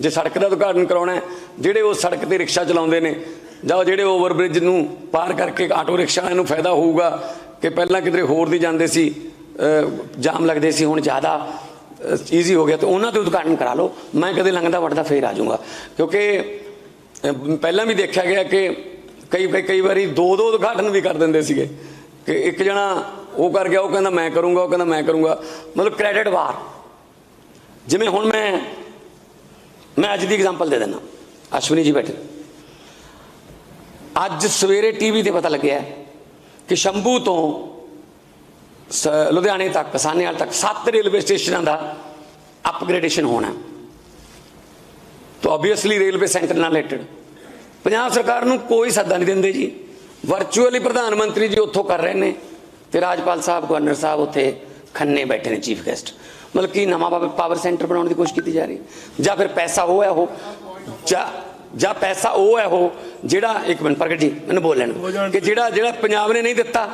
ਜੇ ਸੜਕ ਦਾ ਉਦਘਾਟਨ ਕਰਾਉਣਾ ਹੈ, ਜਿਹੜੇ ਉਹ ਸੜਕ ਤੇ ਰਿਕਸ਼ਾ ਚਲਾਉਂਦੇ ਨੇ, ਜਾਂ ਉਹ ਜਿਹੜੇ ਓਵਰਬ੍ਰਿਜ ਨੂੰ ਪਾਰ ਕਰਕੇ ਆਟੋ ਰਿਕਸ਼ਾ ਵਾਲਿਆਂ ਨੂੰ ਫਾਇਦਾ ਹੋਊਗਾ ਕਿ ਪਹਿਲਾਂ ਕਿਤੇ ਹੋਰ ਦੀ ਜਾਂਦੇ ਸੀ ਜਾਮ ਲੱਗਦੇ ਸੀ, ਹੁਣ ਜ਼ਿਆਦਾ ਈਜ਼ੀ ਹੋ ਗਿਆ, ਤੇ ਉਹਨਾਂ ਤੇ ਉਦਘਾਟਨ ਕਰਾ ਲਓ। ਮੈਂ ਕਦੇ ਲੰਘਦਾ ਵੜਦਾ ਫੇਰ ਆ ਜਾਊਂਗਾ। ਕਿਉਂਕਿ ਪਹਿਲਾਂ ਵੀ ਦੇਖਿਆ ਗਿਆ ਕਿ ਕਈ ਕਈ ਕਈ ਵਾਰੀ ਦੋ ਦੋ ਉਦਘਾਟਨ ਵੀ ਕਰ ਦਿੰਦੇ ਸੀਗੇ। ਕਿ ਇੱਕ ਜਣਾ ਉਹ ਕਰ ਗਿਆ, ਉਹ ਕਹਿੰਦਾ ਮੈਂ ਕਰੂੰਗਾ, ਉਹ ਕਹਿੰਦਾ ਮੈਂ ਕਰੂੰਗਾ। ਮਤਲਬ ਕ੍ਰੈਡਿਟ ਵਾਰ। ਜਿਵੇਂ ਹੁਣ ਮੈਂ ਮੈਂ ਅੱਜ ਦੀ ਐਗਜ਼ਾਮਪਲ ਦੇ ਦਿੰਦਾ। ਅਸ਼ਵਨੀ ਜੀ ਬੈਠੇ। ਅੱਜ ਸਵੇਰੇ ਟੀਵੀ ਤੇ ਪਤਾ ਲੱਗਿਆ ਕਿ ਸ਼ੰਭੂ ਤੋਂ ਸ- ਲੁਧਿਆਣੇ ਤੱਕ ਸਾਨੇਵਾਲ ਤੱਕ ਸੱਤ ਰੇਲਵੇ ਸਟੇਸ਼ਨਾਂ ਦਾ ਅਪਗ੍ਰੇਡੇਸ਼ਨ ਹੋਣਾ ਤਾਂ ਆਬਵੀਅਸਲੀ ਰੇਲਵੇ ਸੈਂਟਰ ਨਾਲ ਰਿਲੇਟਡ ਪੰਜਾਬ ਸਰਕਾਰ ਨੂੰ ਕੋਈ ਸੱਦਾ ਨਹੀਂ ਦਿੰਦੇ ਜੀ। ਵਰਚੁਅਲੀ ਪ੍ਰਧਾਨ ਮੰਤਰੀ ਜੀ ਉੱਥੋਂ ਕਰ ਰਹੇ ਨੇ ਤੇ ਰਾਜਪਾਲ ਸਾਹਿਬ, ਗਵਰਨਰ ਸਾਹਿਬ ਉੱਥੇ ਖੰਨੇ ਬੈਠੇ ਨੇ ਚੀਫ ਗੈਸਟ ਮਤਲਬ ਕੀ ਨਵਾਂ ਪਾਵਰ ਸੈਂਟਰ ਬਣਾਉਣ ਦੀ ਕੋਸ਼ਿਸ਼ ਕੀਤੀ ਜਾ ਰਹੀ। ਜਾਂ ਫਿਰ ਪੈਸਾ ਉਹ ਹੈ ਉਹ। ਜਾਂ ਜਾਂ ਪੈਸਾ ਉਹ ਹੈ ਉਹ ਜਿਹੜਾ ਇੱਕ ਮਿੰਟ ਪ੍ਰਗਟ ਜੀ ਮੈਨੂੰ ਬੋਲ ਲੈਣ। ਕਿ ਜਿਹੜਾ ਜਿਹੜਾ ਪੰਜਾਬ ਨੇ ਨਹੀਂ ਦਿੱਤਾ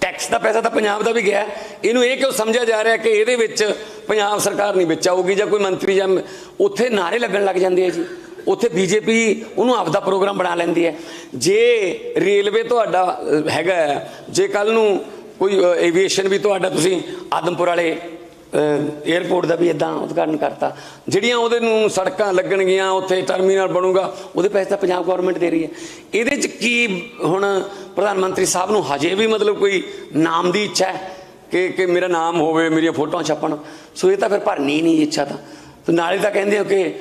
ਟੈਕਸ ਦਾ ਪੈਸਾ ਤਾਂ ਪੰਜਾਬ ਦਾ ਵੀ ਗਿਆ। ਇਹਨੂੰ ਇਹ ਕਿਉਂ ਸਮਝਿਆ ਜਾ ਰਿਹਾ ਕਿ ਇਹਦੇ ਵਿੱਚ ਪੰਜਾਬ ਸਰਕਾਰ ਨਹੀਂ ਵਿੱਚ ਆਊਗੀ ਜਾਂ ਕੋਈ ਮੰਤਰੀ ਜਾਂ ਉੱਥੇ ਨਾਰੇ ਲੱਗਣ ਲੱਗ ਜਾਂਦੇ ਆ ਜੀ। ਉੱਥੇ ਬੀਜੇਪੀ ਉਹਨੂੰ ਆਪਦਾ ਪ੍ਰੋਗਰਾਮ ਬਣਾ ਲੈਂਦੀ ਹੈ। ਜੇ ਰੇਲਵੇ ਤੁਹਾਡਾ ਹੈਗਾ ਜੇ ਕੱਲ ਨੂੰ ਕੋਈ ਐਵੀਏਸ਼ਨ ਵੀ ਤੁਹਾਡਾ ਤੁਸੀਂ ਆਦਮਪੁਰ ਵਾਲੇ 에어ਪੋਰਟ ਦਾ ਵੀ ਇਦਾਂ ਉਦਘਾਟਨ ਕਰਤਾ। ਜਿਹੜੀਆਂ ਉਹਦੇ ਨੂੰ ਸੜਕਾਂ ਲੱਗਣਗੀਆਂ, ਉੱਥੇ ਟਰਮੀਨਲ ਬਣੂਗਾ, ਉਹਦੇ ਪੈਸੇ ਤਾਂ ਪੰਜਾਬ ਗਵਰਨਮੈਂਟ ਦੇ ਰਹੀ ਹੈ। ਇਹਦੇ ਚ ਕੀ ਹੁਣ ਪ੍ਰਧਾਨ ਮੰਤਰੀ ਸਾਹਿਬ ਨੂੰ ਹਜੇ ਵੀ ਮਤਲਬ ਕੋਈ ਨਾਮ ਦੀ ਇੱਛਾ ਹੈ ਕਿ ਕਿ ਮੇਰਾ ਨਾਮ ਹੋਵੇ, ਮੇਰੀਆਂ ਫੋਟੋਆਂ ਛਪਣ? ਸੋ ਇਹ ਤਾਂ ਫਿਰ ਭਰਨੀ ਨਹੀਂ ਇੱਛਾ ਤਾਂ। ਤੇ ਨਾਲੇ ਤਾਂ ਕਹਿੰਦੇ ਹੋ ਕਿ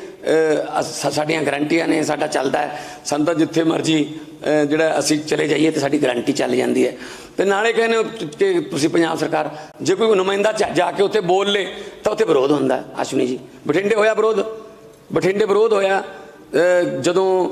ਸਾਡੀਆਂ ਗਰੰਟੀਆਂ ਨੇ, ਸਾਡਾ ਚੱਲਦਾ ਹੈ। ਸਾਨੂੰ ਤਾਂ ਜਿੱਥੇ ਮਰਜ਼ੀ ਜਿਹੜਾ ਅਸੀਂ ਚਲੇ ਜਾਈਏ ਤੇ ਸਾਡੀ ਗਰੰਟੀ ਚੱਲ ਜਾਂਦੀ ਹੈ। ਤੇ ਨਾਲੇ ਕਹਿੰਦੇ ਹੋ ਕਿ ਤੁਸੀਂ ਪੰਜਾਬ ਸਰਕਾਰ, ਜੇ ਕੋਈ ਨੁਮਾਇੰਦਾ ਜਾ- ਜਾ ਕੇ ਉੱਥੇ ਬੋਲ ਲੇ, ਤਾਂ ਉੱਥੇ ਵਿਰੋਧ ਹੁੰਦਾ ਅਸ਼ਵਨੀ ਜੀ। ਬਠਿੰਡੇ ਹੋਇਆ ਵਿਰੋਧ? ਬਠਿੰਡੇ ਵਿਰੋਧ ਹੋਇਆ ਜਦੋਂ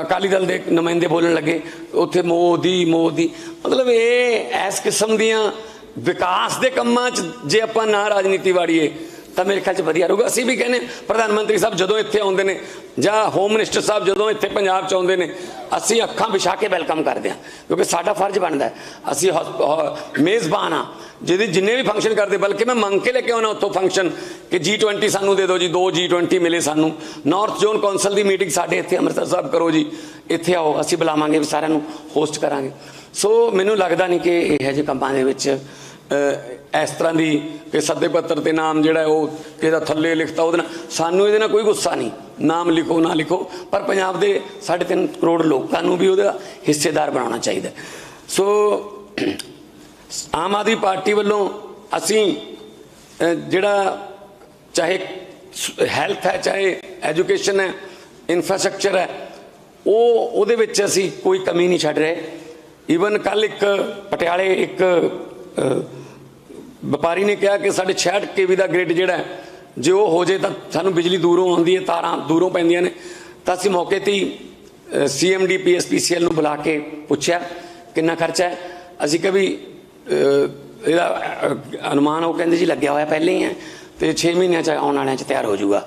ਅਕਾਲੀ ਦਲ ਦੇ ਨੁਮਾਇੰਦੇ ਬੋਲਣ ਲੱਗੇ, ਉੱਥੇ ਮੋਦੀ ਮੋਦੀ। ਮਤਲਬ ਇਹ, ਇਸ ਕਿਸਮ ਦੀਆਂ ਵਿਕਾਸ ਦੇ ਕੰਮਾਂ 'ਚ, ਜੇ ਆਪਾਂ ਨਾ ਰਾਜਨੀਤੀ ਵਾੜੀਏ ਤਾਂ ਮੇਰੇ ਖਿਆਲ 'ਚ ਵਧੀਆ ਰਹੂਗਾ। ਅਸੀਂ ਵੀ ਕਹਿੰਦੇ ਪ੍ਰਧਾਨ ਮੰਤਰੀ ਸਾਹਿਬ ਜਦੋਂ ਇੱਥੇ ਆਉਂਦੇ ਨੇ ਜਾਂ ਹੋਮ ਮਿਨਿਸਟਰ ਸਾਹਿਬ ਜਦੋਂ ਇੱਥੇ ਪੰਜਾਬ 'ਚ ਆਉਂਦੇ ਨੇ, ਅਸੀਂ ਅੱਖਾਂ ਵਿਛਾ ਕੇ ਵੈਲਕਮ ਕਰਦੇ ਹਾਂ, ਕਿਉਂਕਿ ਸਾਡਾ ਫਰਜ਼ ਬਣਦਾ ਅਸੀਂ ਹੌਸ- ਮੇਜ਼ਬਾਨ ਆ ਜਿਹਦੇ ਜਿੰਨੇ ਵੀ ਫੰਕਸ਼ਨ ਕਰਦੇ, ਬਲਕਿ ਮੈਂ ਮੰਗ ਕੇ ਲੈ ਕੇ ਆਉਣਾ ਉੱਥੋਂ ਫੰਕਸ਼ਨ ਕਿ G20 ਸਾਨੂੰ ਦੇ ਦਿਓ ਜੀ, ਦੋ G20 ਮਿਲੇ ਸਾਨੂੰ। ਨਾਰਥ ਜ਼ੋਨ ਕੌਂਸਲ ਦੀ ਮੀਟਿੰਗ ਸਾਡੇ ਇੱਥੇ ਅੰਮ੍ਰਿਤਸਰ ਸਾਹਿਬ ਕਰੋ ਜੀ। ਇੱਥੇ ਆਓ, ਅਸੀਂ ਬੁਲਾਵਾਂਗੇ ਵੀ ਸਾਰਿਆਂ ਨੂੰ ਹੋਸਟ ਕਰਾਂਗੇ। ਸੋ ਮੈਨੂੰ ਲੱਗਦਾ ਨਹੀਂ ਕਿ ਇਹੋ ਜਿਹੇ ਕੰਮਾਂ ਦੇ ਵਿੱਚ ਇਸ ਤਰ੍ਹਾਂ ਦੀ ਕਿ ਸੱਦੇ ਪੱਤਰ ਤੇ ਨਾਮ ਜਿਹੜਾ ਹੈ ਉਹ ਕਿਹਦਾ ਥੱਲੇ ਲਿਖਤਾ ਉਹਦੇ ਨਾਲ। ਸਾਨੂੰ ਇਹਦੇ ਨਾਲ ਕੋਈ ਗੁੱਸਾ ਨਹੀਂ। ਨਾਮ ਲਿਖੋ, ਨਾ ਲਿਖੋ। ਪਰ ਪੰਜਾਬ ਦੇ 3.5 ਕਰੋੜ ਲੋਕਾਂ ਨੂੰ ਵੀ ਉਹਦਾ ਹਿੱਸੇਦਾਰ ਬਣਾਉਣਾ ਚਾਹੀਦਾ। ਸੋ ਆਮ ਆਦਮੀ ਪਾਰਟੀ ਵੱਲੋਂ ਅਸੀਂ ਜਿਹੜਾ ਚਾਹੇ ਹੈਲਥ ਹੈ, ਚਾਹੇ ਐਜੂਕੇਸ਼ਨ ਹੈ, ਇਨਫਰਾਸਟ੍ਰਕਚਰ ਹੈ, ਉਹ ਉਹਦੇ ਵਿੱਚ ਅਸੀਂ ਕੋਈ ਕਮੀ ਨਹੀਂ ਛੱਡ ਰਹੇ। ਈਵਨ ਕੱਲ ਇੱਕ ਪਟਿਆਲੇ ਇੱਕ ਵਪਾਰੀ ਨੇ ਕਿਹਾ ਕਿ ਸਾਡੇ 66 ਕੇਵੀ ਦਾ ਗ੍ਰਿਡ ਜਿਹੜਾ ਜੇ ਉਹ ਹੋ ਜੇ ਤਾਂ ਸਾਨੂੰ ਬਿਜਲੀ ਦੂਰੋਂ ਆਉਂਦੀ ਹੈ, ਤਾਰਾਂ ਦੂਰੋਂ ਪੈਂਦੀਆਂ ਨੇ। ਤਾਂ ਅਸੀਂ ਮੌਕੇ ਤੇ ਹੀ ਸੀਐਮਡੀ ਪੀਐਸਪੀਸੀਐਲ ਨੂੰ ਬੁਲਾ ਕੇ ਪੁੱਛਿਆ, ਕਿੰਨਾ ਖਰਚਾ ਹੈ? ਅਸੀਂ ਕਿਹਾ ਵੀ ਇਹਦਾ ਅਨੁਮਾਨ ਉਹ ਕਹਿੰਦੇ ਜੀ ਲੱਗਿਆ ਹੋਇਆ ਪਹਿਲੇ ਹੀ ਹੈ, ਤੇ 6 ਮਹੀਨਿਆਂ ਚ ਆਉਣ ਵਾਲਿਆਂ ਚ ਤਿਆਰ ਹੋ ਜਾਊਗਾ।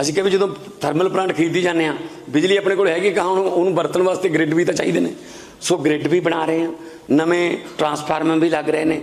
ਅਸੀਂ ਕਿਹਾ ਵੀ ਜਦੋਂ ਥਰਮਲ ਪਲਾਂਟ ਖਰੀਦੀ ਜਾਂਦੇ ਆ ਬਿਜਲੀ ਆਪਣੇ ਕੋਲ ਹੈਗੀ ਕਹਾਂ ਉਹਨੂੰ ਉਹਨੂੰ ਵਰਤਣ ਵਾਸਤੇ ਗ੍ਰਿਡ ਵੀ ਤਾਂ ਚਾਹੀਦੇ ਨੇ। ਸੋ ਗ੍ਰਿਡ ਵੀ ਬਣਾ ਰਹੇ ਆ ਨਵੇਂ ਟਰਾਂਸਫਾਰਮਰ ਵੀ ਲੱਗ ਰਹੇ ਨੇ।